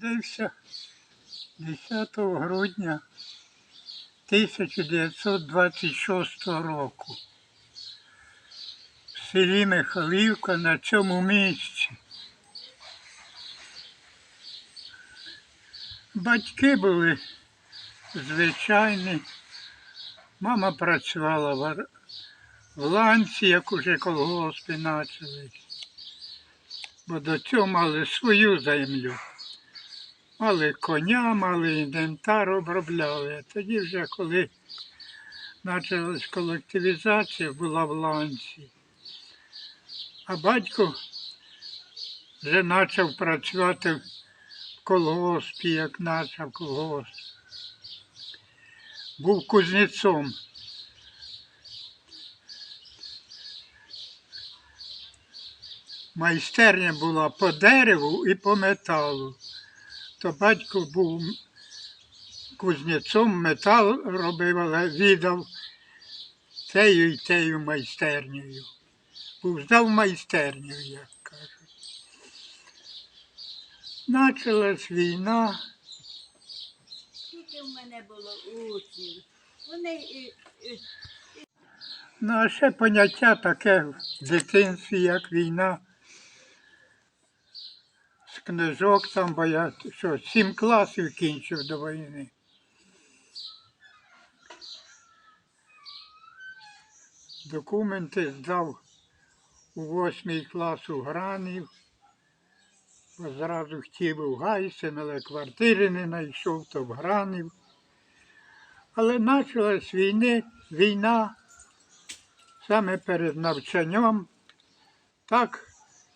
Дився 10 грудня 1926 року в селі Михайлівка на цьому місці. Батьки були звичайні. Мама працювала в, в ланці, як уже колгоспи почали. Бо до цього мали свою землю. Мали коня, мали інвентар обробляли. Тоді вже коли почалась колективізація, була в ланці. А батько вже почав працювати в колгоспі, як почав колгосп. Був кузнецом. Майстерня була по дереву і по металу. То батько був кузнецом, метал робив, але віддав тею і тею майстернею. Був здав майстерню, як кажуть. Почалась війна, Скільки в мене було учнів. Вони і, і, ну а ще поняття таке в дитинстві, як війна. Книжок там, бо я що, сім класів кінчив до війни. Документи здав у восьмий клас у Гранів, бо зразу хотів у Гайсен, але квартири не знайшов, то в Гранів. Але почалась війни, війна саме перед навчанням. Так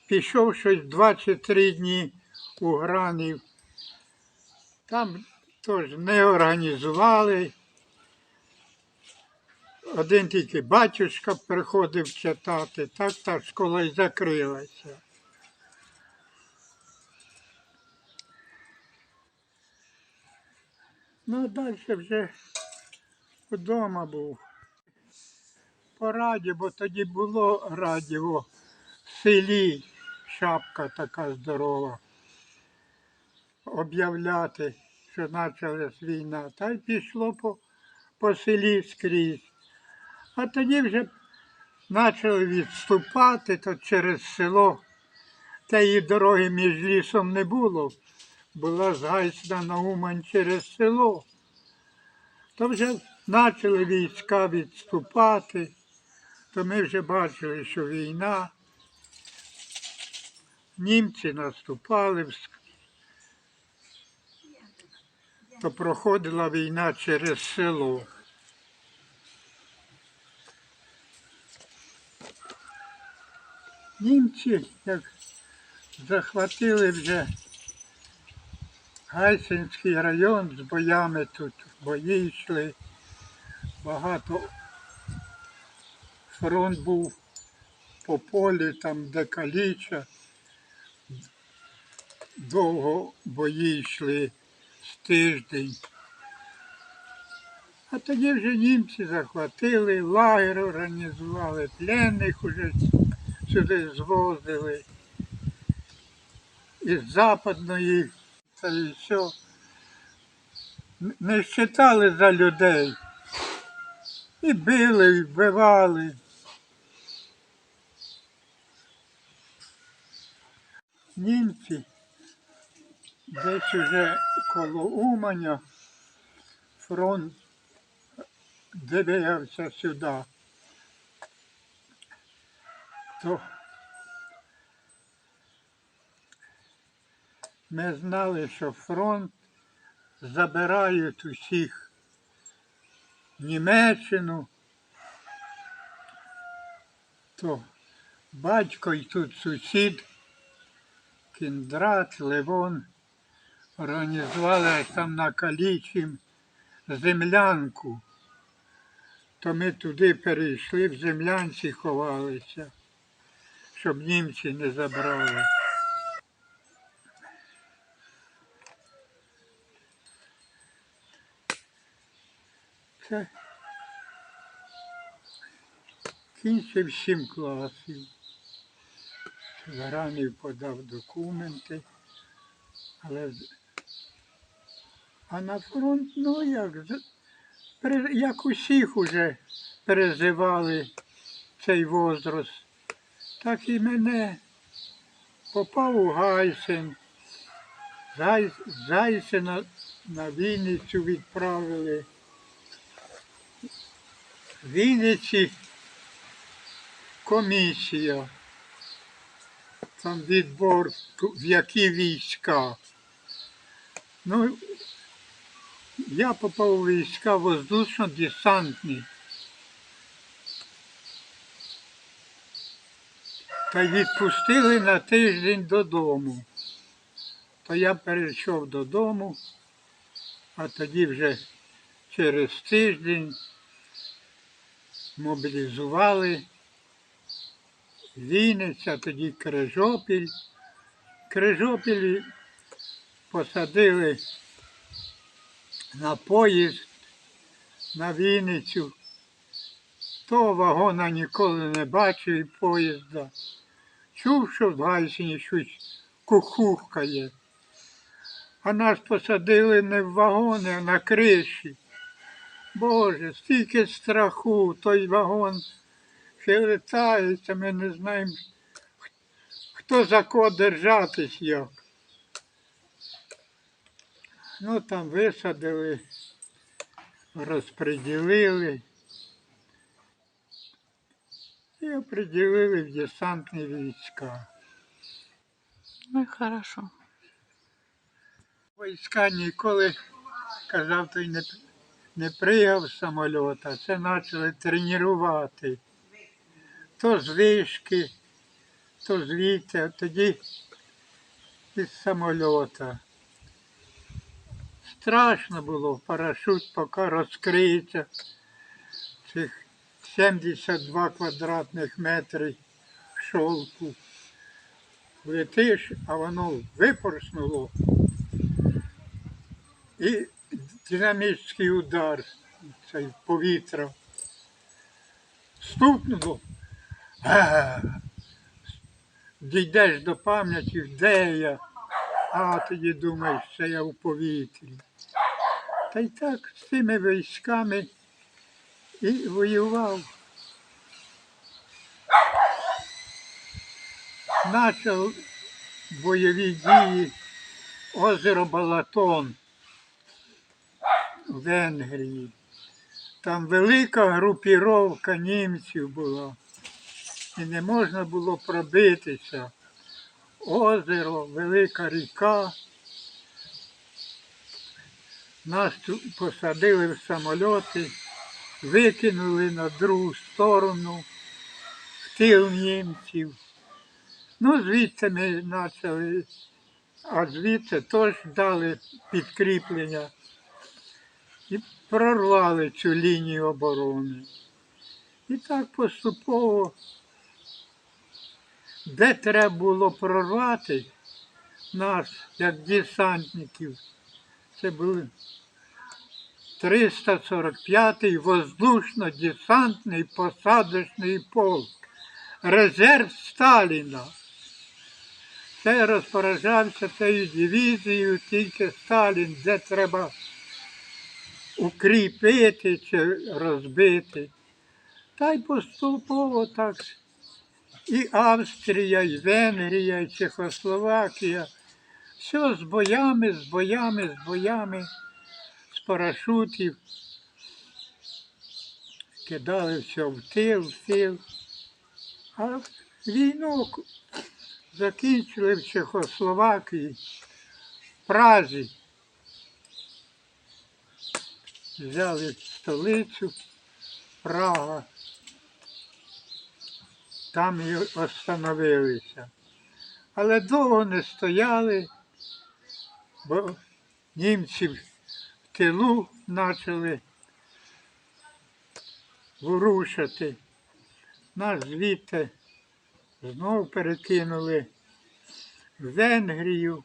пішов щось 23 дні у Гранів. Там теж не організували. Один тільки батюшка приходив читати, так та школа й закрилася. Ну, далі вже вдома був. По радіо, бо тоді було радіо в селі, шапка така здорова. Об'являти, що почалась війна. Та й пішло по, по селі скрізь. А тоді вже почали відступати, то через село. Тієї дороги між лісом не було. Була з Гайсна на Умань через село. То вже почали війська відступати, то ми вже бачили, що війна. Німці наступали, то проходила війна через село. Німці, як захватили вже Гайсинський район з боями тут, бої йшли. Багато фронт був по полі, там де каліча. Довго бої йшли тиждень. А тоді вже німці захватили, лагер організували, пленних уже сюди звозили. Із западної та і все. Не считали за людей. І били, і вбивали. Німці десь уже коло Уманя фронт дивився сюди. То ми знали, що фронт забирають усіх. Німеччину, то батько і тут сусід, Кіндрат, Левон, організували там на Калічім землянку. То ми туди перейшли, в землянці ховалися, щоб німці не забрали. Це кінчив сім класів. Заранів подав документи, але А на фронт, ну як, як усіх уже переживали цей возраст, так і мене попав у Гайсен. З Гай- з Гайсена на Вінницю відправили. Вінниці комісія. Там відбор, в які війська. Ну, я попав у війська воздушно-десантні. Та відпустили на тиждень додому. То я перейшов додому, а тоді вже через тиждень мобілізували Вінниця, тоді Крижопіль. Крижопіль посадили на поїзд на Вінницю. Того вагона ніколи не бачив і поїзда. Чув, що в Гайсіні щось кукухкає. А нас посадили не в вагони, а на криші. Боже, стільки страху, той вагон хилитається, ми не знаємо, хто за кого держатись як. Ну там висадили, розподілили і оприділили в десантні війська. Ну і хорошо. Війська ніколи, казав, той не, не пригав з самольота, це почали тренувати. То з вишки, то звідти, а тоді із самольота. Страшно було, парашут поки розкриється. Цих 72 квадратних метри шовку. Летиш, а воно випорснуло. І динамічний удар цей повітря. Стукнуло. Дійдеш до пам'яті, де я, а тоді думаєш, що я в повітрі. Та й так з цими військами і воював. Почав бойові дії озеро Балатон в Венгрії. Там велика групіровка німців була. І не можна було пробитися. Озеро, велика ріка. Нас тут посадили в самольоти, викинули на другу сторону, в тил німців. Ну, звідси ми почали, а звідси теж дали підкріплення і прорвали цю лінію оборони. І так поступово, де треба було прорвати нас, як десантників, це був 345-й воздушно-десантний посадочний полк, резерв Сталіна. Це розпоряджався цією дивізією тільки Сталін, де треба укріпити чи розбити. Та й поступово так. І Австрія, і Венгрія, і Чехословакія. Все з боями, з боями, з боями, з парашутів. Кидали все в тил, в тил. А війну закінчили в Чехословакії, в Празі. Взяли столицю Прага. Там і остановилися. Але довго не стояли, бо німці в тилу почали ворушити. Нас звідти знов перекинули в Венгрію,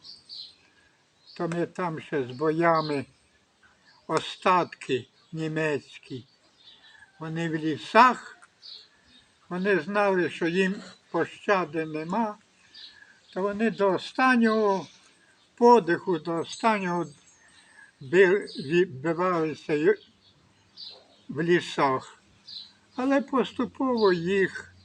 то ми там ще з боями остатки німецькі. Вони в лісах, вони знали, що їм пощади нема, то вони до останнього подиху, до останнього бив- відбивалися в лісах, але поступово їх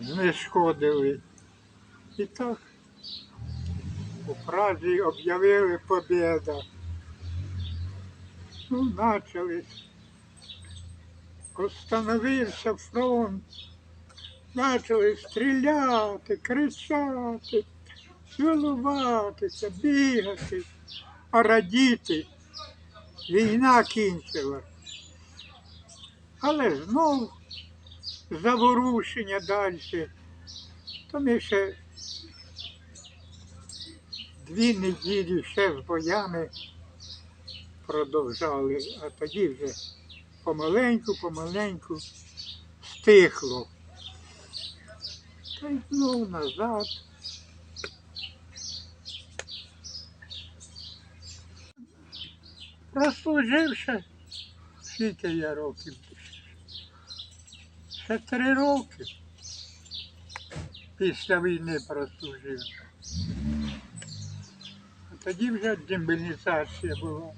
знешкодили. І так у Празі об'явили побєда. Ну, почались. Остановився фронт. Почали стріляти, кричати, цілуватися, бігати, а радіти. Війна кінчила. Але знов заворушення далі. То ми ще дві неділі ще з боями продовжали, а тоді вже помаленьку, помаленьку стихло. Та знов назад. Прослуживши, скільки я років? Ще три роки після війни прослужив. А тоді вже демобілізація була.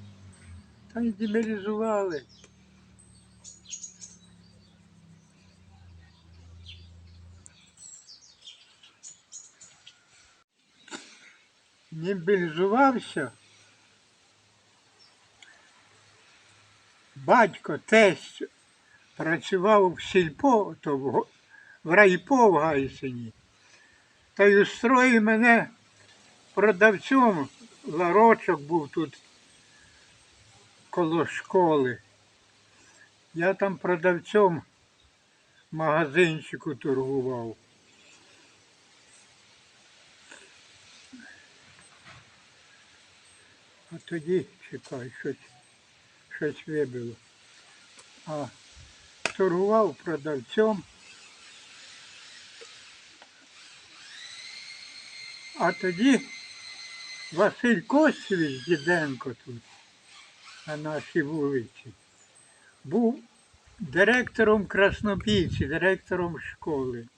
Та й демобілізували. Демобілізувався. Батько тесть працював в сільпо, то в, в райпо в Гайсині. Та й устроїв мене продавцем. Ларочок був тут коло школи. Я там продавцем магазинчику торгував. А тоді, чекай, щось, щось вибило. А торгував продавцем. А тоді Василь Косович Діденко тут, на нашій вулиці, був директором Краснопільці, директором школи.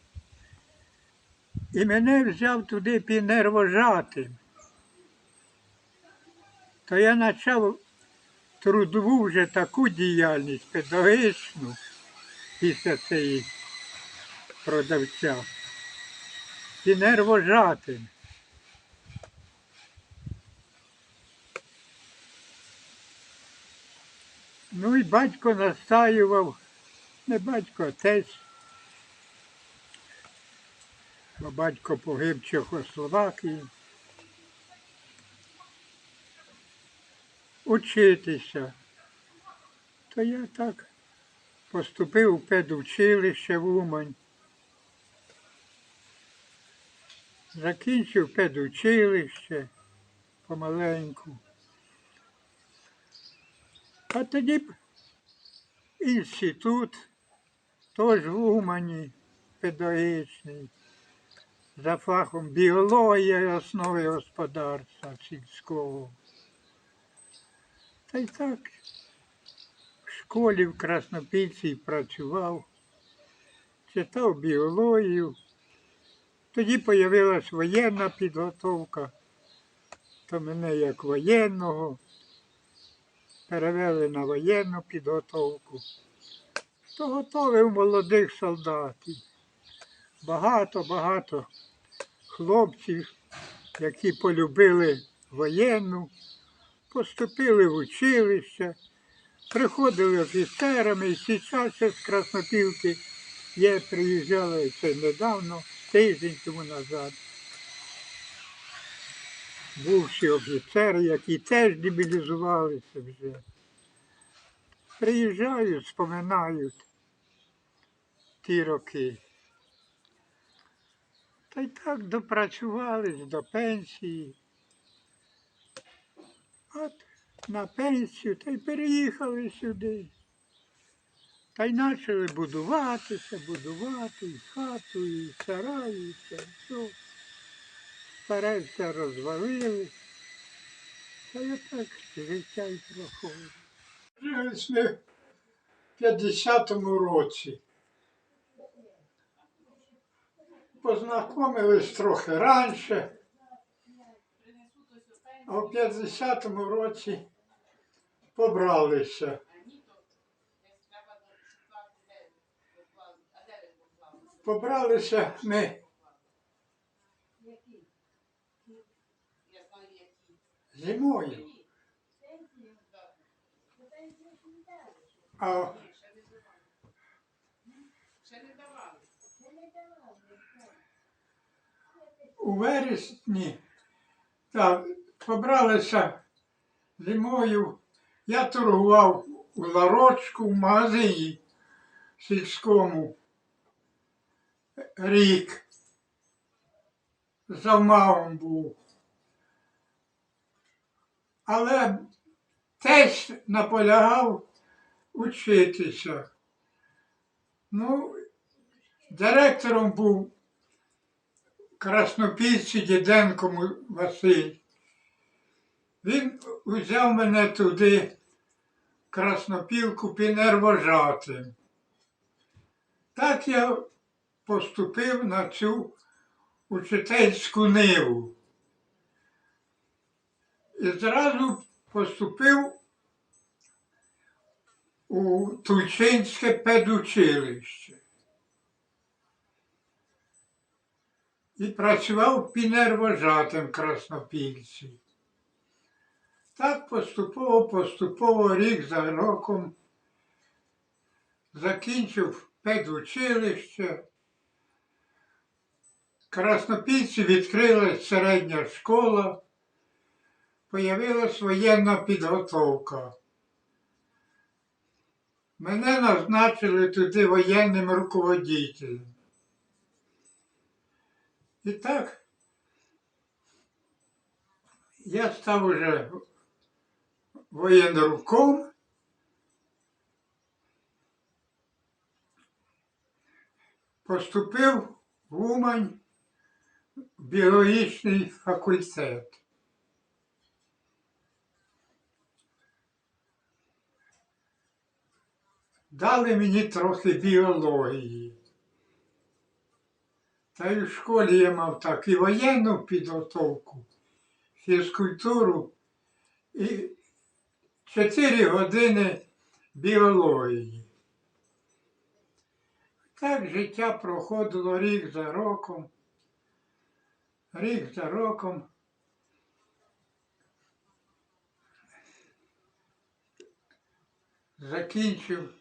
І мене взяв туди пінервожатим. То я почав трудову вже таку діяльність педагогічну після цієї продавця. Пінервожатим. Ну і батько настаював, не батько, а тесть. Бо батько погиб в Чехословакії. Учитися. То я так поступив у педучилище в Умань. Закінчив педучилище помаленьку. А тоді б інститут, теж в Умані, педагогічний, за фахом біологія основи господарства сільського. Та й так в школі в Краснопільці працював, читав біологію. Тоді з'явилась воєнна підготовка, то мене як воєнного перевели на воєнну підготовку. То готовив молодих солдатів. Багато-багато хлопців, які полюбили воєнну, поступили в училище, приходили офіцерами, і зараз з Краснопілки є, приїжджали це недавно, тиждень тому назад. Бувші офіцери, які теж демобілізувалися вже. Приїжджають, споминають ті роки. Та й так допрацювались до пенсії. От на пенсію та й переїхали сюди. Та й почали будуватися, будувати і хату, і сараї, і все. все. Старе все розвалили. Та й отак життя і проходить. Ми в 50-му році. Познайомились трохи раніше. А в 50-му році побралися. Побралися ми зимою. А у вересні так, побралися зимою. Я торгував у ларочку в магазині сільському рік. Завмагом був. Але тесть наполягав учитися. Ну, директором був Краснопільці Діденко Василь. Він взяв мене туди, Краснопілку, пінервожатим. Так я поступив на цю учительську ниву. І зразу поступив у Тульчинське педучилище. І працював пінервожатим Краснопільці. Так поступово, поступово, рік за роком закінчив педучилище. Краснопільці відкрилась середня школа, появилась воєнна підготовка. Мене назначили туди воєнним руководителем. І так я став уже воєнруком. Поступив в Умань біологічний факультет. Дали мені трохи біології. Та й в школі я мав так і воєнну підготовку, фізкультуру і 4 години біології. Так життя проходило рік за роком, рік за роком. Закінчив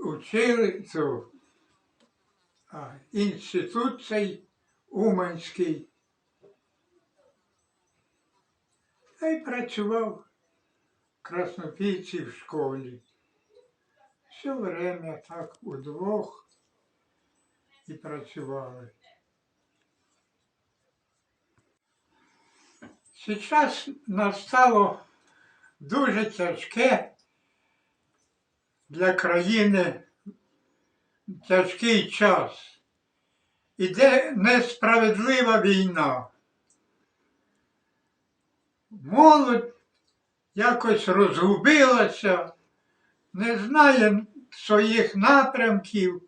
училицю, інститут цей Уманський. Та й працював в Краснопільці в школі. Все время так удвох і працювали. Сейчас настало дуже тяжке для країни тяжкий час. Іде несправедлива війна. Молодь якось розгубилася, не знає своїх напрямків,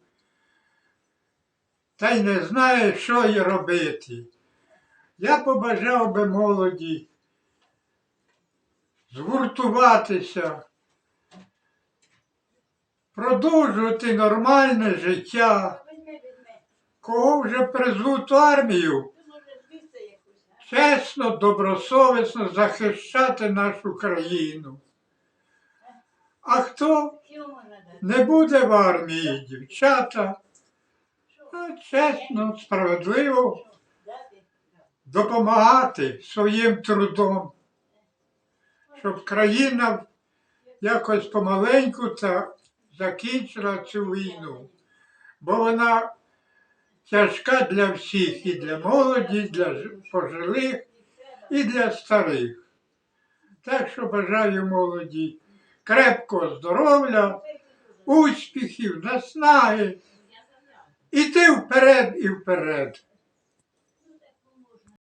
та й не знає, що їй робити. Я побажав би молоді згуртуватися, продовжувати нормальне життя. Кого вже призвуть в армію, чесно, добросовісно захищати нашу країну. А хто? Не буде в армії, дівчата, ну, чесно, справедливо. Допомагати своїм трудом, щоб країна якось помаленьку та закінчила цю війну. Бо вона тяжка для всіх, і для молоді, і для пожилих, і для старих. Так що бажаю молоді крепкого здоров'я, успіхів, наснаги. Іти вперед і вперед.